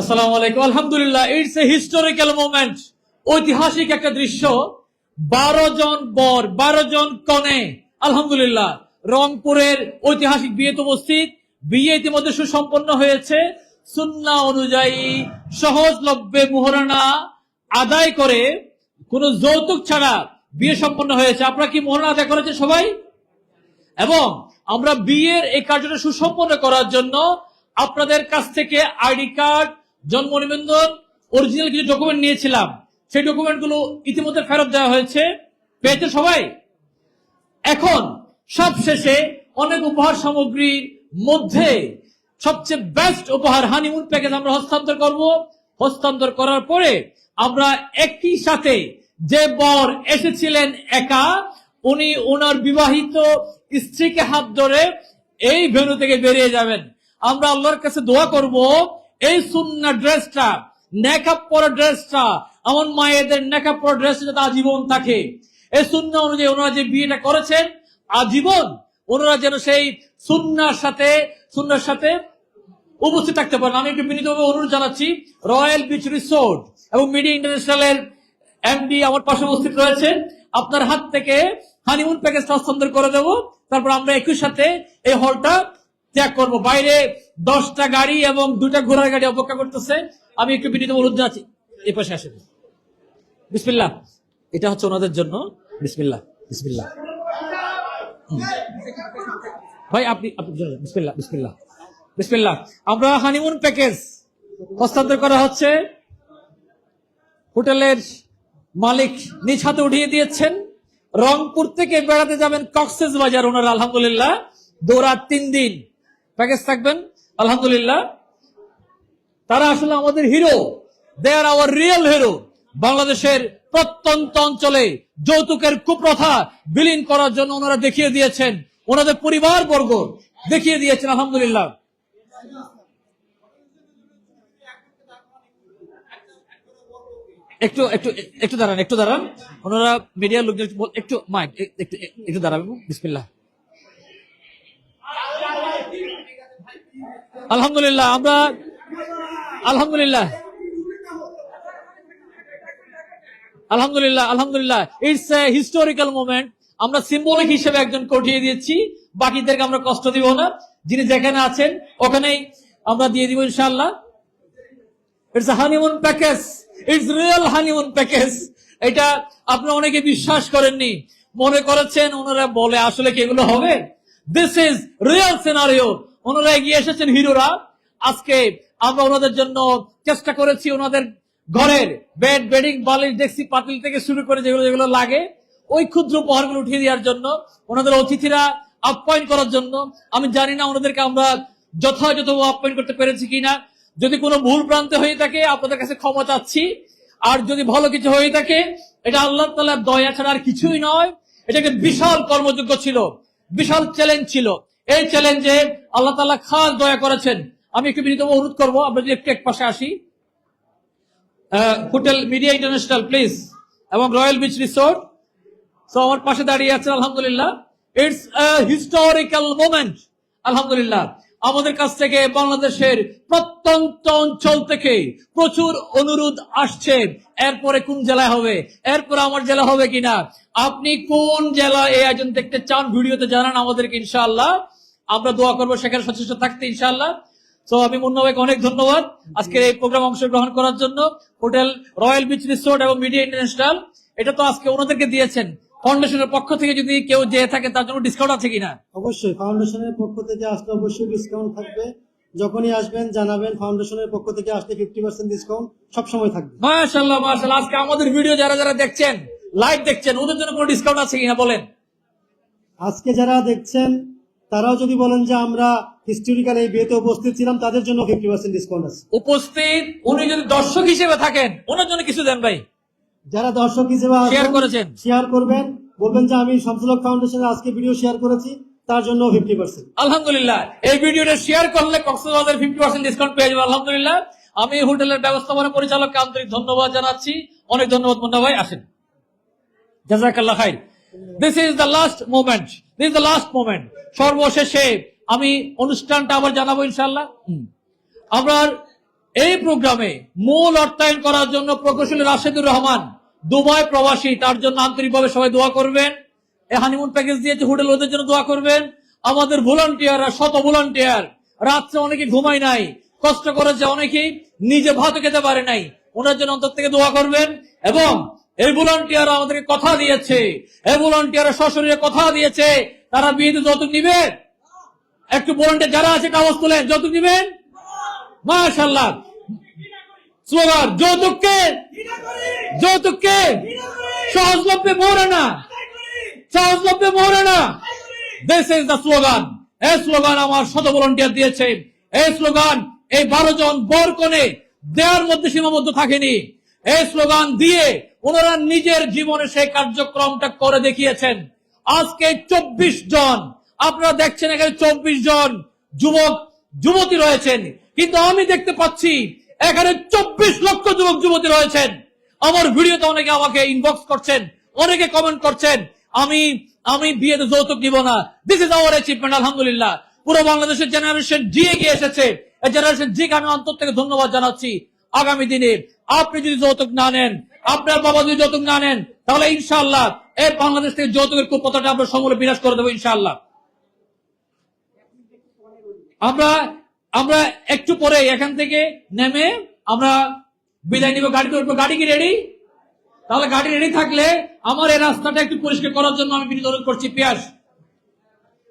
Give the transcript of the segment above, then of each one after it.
আসসালামু আলাইকুম। আলহামদুলিল্লাহ ইটস এ হিস্টোরিক্যাল মোমেন্ট ঐতিহাসিক একটা দৃশ্য। বারো জন বর, বারো জন কনে, আলহামদুলিল্লাহ, রংপুরের ঐতিহাসিক বিয়েতে উপস্থিত। বিয়ে ইতিমধ্যে সুসম্পন্ন হয়েছে। সুন্না অনুযায়ী সহজলভ্যে মোহরানা আদায় করে কোন যৌতুক ছাড়া বিয়ে সম্পন্ন হয়েছে। আপনারা কি মোহরানা আদায় করেছেন সবাই? এবং আমরা বিয়ের এই কার্যটা সুসম্পন্ন করার জন্য আপনাদের কাছ থেকে আইডি কার্ড জন্ম নিবন্ধন অরিজিনাল কিছু ডকুমেন্ট নিয়েছিলাম। সেই ডকুমেন্টগুলো ইতিমধ্যে ফেরত দেওয়া হয়েছে। পেয়েছে সবাই? এখন সবশেষে অনেক উপহার সামগ্রীর মধ্যে সবচেয়ে বেস্ট উপহার হানিমুন প্যাকেজ আমরা হস্তান্তর করব। হস্তান্তর করার পরে আমরা একই সাথে যে বর এসেছিলেন একা, উনি ওনার বিবাহিত স্ত্রীকে হাত ধরে এই ভেনু থেকে বেরিয়ে যাবেন। আমরা আল্লাহর কাছে দোয়া করব এই সুন্না ড্রেসটা নেকাপ পরা ড্রেসটা, আমার মায়েদের নেকাপ পরা ড্রেসটা যাতে আজীবন থাকে। এই সুন্না অনুযায়ী ওনারা যে বিয়েটা করেছেন, আজীবন ওনারা যেন সেই সুন্নার সাথে সুন্নার সাথে উপস্থিত থাকতে পারেন। আমি একটু বিনীতভাবে অনুরোধ জানাচ্ছি, রয়্যাল বিচ রিসোর্ট এবং মিডিয়া ইন্টারন্যাশনালের এমডি আমার পাশে উপস্থিত রয়েছে আপনার হাত থেকে হানিমুন প্যাকেজটা হস্তান্তর করে দেবো। তারপর আমরা একই সাথে এই হলটা ত্যাগ করব। বাইরে দশটা গাড়ি এবং দুটা ঘোড়ার গাড়ি অপেক্ষা করতেছে। আমি একটু বিনীত অনুরোধ জানাচ্ছি। এই পাশে আসেন। বিসমিল্লাহ। এটা হচ্ছে ওনাদের জন্য। বিসমিল্লাহ। হুম। ভাই, আপনি বিসমিল্লাহ বিসমিল্লাহ। বিসমিল্লাহ। আমরা হানিমুন প্যাকেজ হস্তান্তর করা হচ্ছে। হোটেলের মালিক নিজ হাতে উঠিয়ে দিয়েছেন। রংপুর থেকে বেড়াতে যাবেন কক্সেস বাজার। ওনার আলহামদুলিল্লাহ দৌড়া তিন দিন। প্যাকেজ থাকবেন? আলহামদুলিল্লাহ। তারা আসলে আমাদের hero they are our real hero বাংলাদেশের প্রত্যন্ত অঞ্চলে যৌতুকের কুপ্রথা বিলীন করার জন্য ওনারা দেখিয়ে দিয়েছেন। ওনাদের পরিবার বর্গ দেখিয়ে দিয়েছেন, আলহামদুলিল্লাহ। একটু একটু একটু দাঁড়ান একটু দাঁড়ান। ওনারা মিডিয়ার লোকজন একটু মাইক একটু একটু দাঁড়ান বিসমিল্লাহ। আলহামদুলিল্লাহ, আমরা আলহামদুলিল্লাহ। আলহামদুলিল্লাহ আলহামদুলিল্লাহ। ইটস এ হিস্টোরিক্যাল মোমেন্ট আমরা সিম্বলিক হিসেবে একজন কঠিয়ে দিয়েছি। বাকিদেরকে আমরা কষ্ট দিব না। যিনি যেখানে আছেন, ওখানেই আমরা দিয়ে দিব ইনশাআল্লাহ। It's honeymoon package it's real honeymoon package এটা আপনি অনেকে বিশ্বাস করেননি। মনে করেছেন, ওনারা বলে, আসলে কি এগুলো হবে? দিস ইজ রিয়েল সিনারিও ওনারা এগিয়ে এসেছেন হিরোরা। আজকে আমরা ওনাদের জন্য চেষ্টা করেছি ওনাদের ঘরের বেড বেডিং বালিশ ডেক্সি পাতিল থেকে শুরু করে যেগুলো যেগুলো লাগে, ওই ক্ষুদ্র উপহারগুলো উঠিয়ে দেওয়ার জন্য, ওনাদের অতিথিরা আপ্যায়ন করার জন্য। আমি জানি না ওনাদেরকে আমরা যথাযথ আপ্যায়ন করতে পেরেছি কিনা। যদি কোনো ভুল প্রান্তে হয়ে থাকে, আপনাদের কাছে ক্ষমা চাচ্ছি। আর যদি ভালো কিছু হয়ে থাকে, এটা আল্লাহ তালার দয়া ছাড়া আর কিছুই নয়। এটা একটা বিশাল কর্মযোগ্য ছিল, বিশাল চ্যালেঞ্জ ছিল। এই চ্যালেঞ্জে আল্লাহ তালা খাস দয়া করেছেন। আমি একটু বিনীত অনুরোধ করব, আমরা যদি একটু এক পাশে আসি। Hotel media international, please. এবং রয়্যাল বিচ রিসোর্ট। সো আমার পাশে দাঁড়িয়ে আছে আলহামদুলিল্লাহ। ইটস হিস্টোরিক্যাল মোমেন্ট আলহামদুলিল্লাহ। আমাদের কাছ থেকে বাংলাদেশের প্রত্যন্ত অঞ্চল থেকে প্রচুর অনুরোধ আসছে, এরপরে কোন জেলায় হবে, এরপরে আমার জেলা হবে কিনা। আপনি কোন জেলা এই আয়োজন দেখতে চান, ভিডিওতে জানান আমাদেরকে, ইনশাআল্লাহ। আমরা দোয়া করব সেখানে সচেষ্ট থাকতে ইনশাল্লাহ তো আমি মুন্না ভাইকে অনেক ধন্যবাদ আজকের এই প্রোগ্রাম অংশগ্রহণ করার জন্য। হোটেল রয়্যাল বিচ রিসোর্ট এবং মিডিয়া ইন্টারন্যাশনাল এটা তো আজকে ওনাদেরকে দিয়েছেন। ফাউন্ডেশনের পক্ষ থেকে যদি কেউ যেয়ে থাকে তার জন্য ডিসকাউন্ট আছে কিনা? অবশ্যই ফাউন্ডেশনের পক্ষ থেকে আসলে অবশ্যই ডিসকাউন্ট থাকবে। যখনই আসবেন জানাবেন ফাউন্ডেশনের পক্ষ থেকে আসলে ফিফটি পার্সেন্ট ডিসকাউন্ট সবসময় থাকবে। মাশাল্লাহ মাশাল্লাহ আজকে আমাদের ভিডিও যারা যারা দেখছেন লাইভ দেখছেন ওদের জন্য কোনো ডিসকাউন্ট আছে কিনা বলেন? আজকে যারা দেখছেন তারাও যদি বলেন যে আমরা হিস্টোরিক্যাল এই বিয়েতে উপস্থিত ছিলাম তাদের জন্য ফিফটি পার্সেন্ট ডিসকাউন্ট আছে। উপস্থিত উনি যদি দর্শক হিসেবে থাকেন ওনার জন্য কিছু দেন ভাই। যারা দর্শক হিসেবে Share করেছেন। শেয়ার করবেন বলবেন যে আমি শামসুলক ফাউন্ডেশনের আজকে ভিডিও শেয়ার করেছি তার জন্য ফিফটি পার্সেন্ট আলহামদুলিল্লাহ এই ভিডিওটা শেয়ার করলে কক্সবাজার ফিফটি পার্সেন্ট ডিসকাউন্ট পেয়ে যাবে আলহামদুলিল্লাহ। আমি হোটেলের ব্যবস্থাপনা পরিচালককে আন্তরিক ধন্যবাদ জানাচ্ছি। অনেক ধন্যবাদ মুন্না ভাই আসেন। জাজাকাল্লাহ খাই this is the last moment this the last moment সর্বশেষে আমি অনুষ্ঠানটা আবার জানাব ইনশাল্লাহ এই প্রোগ্রামে মূল অর্থায়ন করার জন্য প্রকৌশলী রাশেদুর রহমান দুবাই প্রবাসী, তার জন্য আন্তরিকভাবে সবাই দোয়া করবেন। এই হানিমুন প্যাকেজ দিয়েছে হোটেল ওদের জন্য দোয়া করবেন। আমাদের ভলান্টিয়াররা শত ভলান্টিয়ার রাত্রে অনেকে ঘুমায় নাই, কষ্ট করেছে অনেকেই, নিজে ভাত খেতে পারে নাই। ওনার জন্য অন্তর থেকে দোয়া করবেন এবং এই ভলান্টিয়ার আমাদেরকে কথা দিয়েছে। এই ভলান্টিয়ার সশরীরে কথা দিয়েছে। তারা বিয়েতে যৌতুক নিবে একটু ভলান্টিয়ার যারা আছে কাগজ তোলেন যৌতুক নিবেন? মাশাল্লাহ স্লোগান যৌতুককে যৌতুককে সহজলভ্যে মোরে না। সহজলভ্যে মোরে না। দিস ইজ দ্য স্লোগান এই স্লোগান আমার শত ভলান্টিয়ার দিয়েছে। এই স্লোগান এই বারো জন বর কোণে দেওয়ার মধ্যে সীমাবদ্ধ থাকেনি। এই স্লোগান দিয়ে ওনারা নিজের জীবনে সেই কার্যক্রমটা করে দেখিয়েছেন। আজকে চব্বিশ জন, আপনারা দেখছেন এখানে চব্বিশ জন যুবক, যুবতী রয়েছেন। কিন্তু আমি দেখতে পাচ্ছি এখানে চব্বিশ লক্ষ যুবক, যুবতী রয়েছেন। আমার ভিডিওতে অনেকে আমাকে ইনবক্স করছেন, অনেকে কমেন্ট করছেন, আমি আমি বিয়েতে যৌতুক দিব না। দিস ইজ আওয়ার অ্যাচিভমেন্ট আলহামদুলিল্লাহ। পুরো বাংলাদেশের জেনারেশন জি এগিয়ে এসেছে। এই জেনারেশন জি আমি অন্তর থেকে ধন্যবাদ জানাচ্ছি। আগামী দিনে আপনি যদি যৌতুক না নেন, আপনার বাবা যদি যৌতুক না নেন, তাহলে ইনশাআল্লাহ এই বাংলাদেশ থেকে যৌতুকের কুপতাটা আমরা সমূলে বিনাশ করে দেবো ইনশাআল্লাহ। আমরা আমরা একটু পরে এখান থেকে নেমে আমরা বিদায় নিব। গাড়িতে উঠবো। গাড়ি কি রেডি তাহলে গাড়ি রেডি থাকলে আমার এই রাস্তাটা একটু পরিষ্কার করার জন্য আমি অনুরোধ করছি। পিয়াস।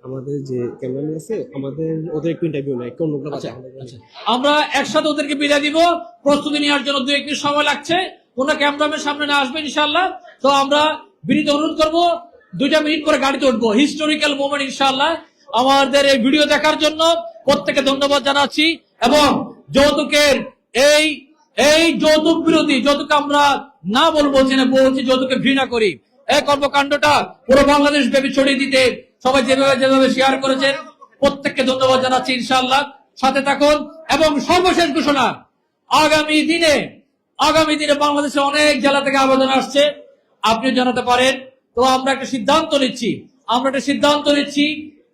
আমাদের যে ক্যামেরাম্যান আছে আমাদের ওদের একটু ইন্টারভিউ নেয় কোন লোকটা আচ্ছা, আচ্ছা। আমরা একসাথে ওদেরকে বিদায় দিব। প্রস্তুতি নেওয়ার জন্য দু একটি সময় লাগছে। কোন ক্যামেরাম্যান সামনে না আসবে ইনশাল্লাহ তো আমরা বিনীত অনুরোধ করব দুইটা মিনিট পরে গাড়িতে উঠবো। হিস্টোরিক্যাল মোমেন্ট ইনশাল্লাহ আমাদের এই ভিডিও দেখার জন্য প্রত্যেকে ধন্যবাদ জানাচ্ছি। এবং যৌতুকের এই এই যৌতুক বিরোধী যৌতুক আমরা না বলব যে না বলছি যৌতুকে ঘৃণা করি। এই কর্মকাণ্ডটা পুরো বাংলাদেশ ব্যাপী ছড়িয়ে দিতে সবাই যেভাবে যেভাবে শেয়ার করেছেন, প্রত্যেককে ধন্যবাদ জানাচ্ছি ইনশাল্লাহ সাথে থাকুন এবং সর্বশেষ ঘোষণা, আগামী দিনে আগামী দিনে বাংলাদেশে অনেক জেলা থেকে আবেদন আসছে। আপনি জানাতে পারেন। তো আমরা একটা সিদ্ধান্ত নিচ্ছি। আমরা একটা সিদ্ধান্ত নিচ্ছি,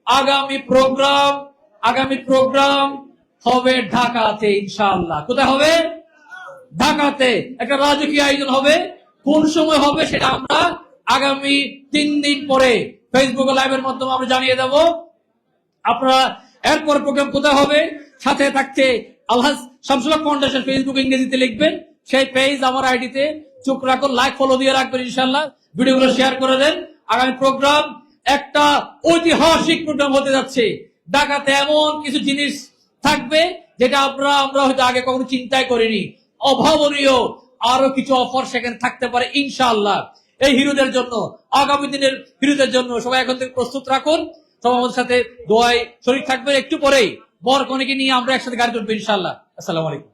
আগামী প্রোগ্রাম আগামী প্রোগ্রাম হবে ঢাকাতে ইনশাআল্লাহ। কোথায় হবে? ঢাকাতে। একটা রাজকীয় আয়োজন হবে। কোন সময় হবে সেটা আমরা আগামী তিন দিন পরে ফেসবুক লাইভের মাধ্যমে আমরা জানিয়ে দেব। আপনারা এরপর প্রোগ্রাম কোথায় হবে? সাথে থাকছে আলহাজ শামসুল্লাহ ফাউন্ডেশন ফেসবুক ইংরেজিতে লিখবেন। সেই পেজ আমার আইডিতে চোখ রাখুন লাইক ফলো দিয়ে রাখবেন ইনশাল্লাহ ভিডিওগুলো শেয়ার করে দেন। আগামী প্রোগ্রাম একটা ঐতিহাসিক প্রোগ্রাম হতে যাচ্ছে। ঢাকাতে এমন কিছু জিনিস থাকবে যেটা আমরা আমরা হয়তো আগে কখনো চিন্তাই করিনি। অভাবনীয় আরও কিছু অফার সেখানে থাকতে পারে ইনশাআল্লাহ। এই হিরোদের জন্য, আগামী দিনের হিরোদের জন্য সবাই এখন থেকে প্রস্তুত রাখুন। সবাই আমাদের সাথে দোয়ায় শরীর থাকবে একটু পরেই বর কনেকে নিয়ে আমরা একসাথে গাড়ি তুলবো ইনশাল্লাহ আসসালামু আলাইকুম।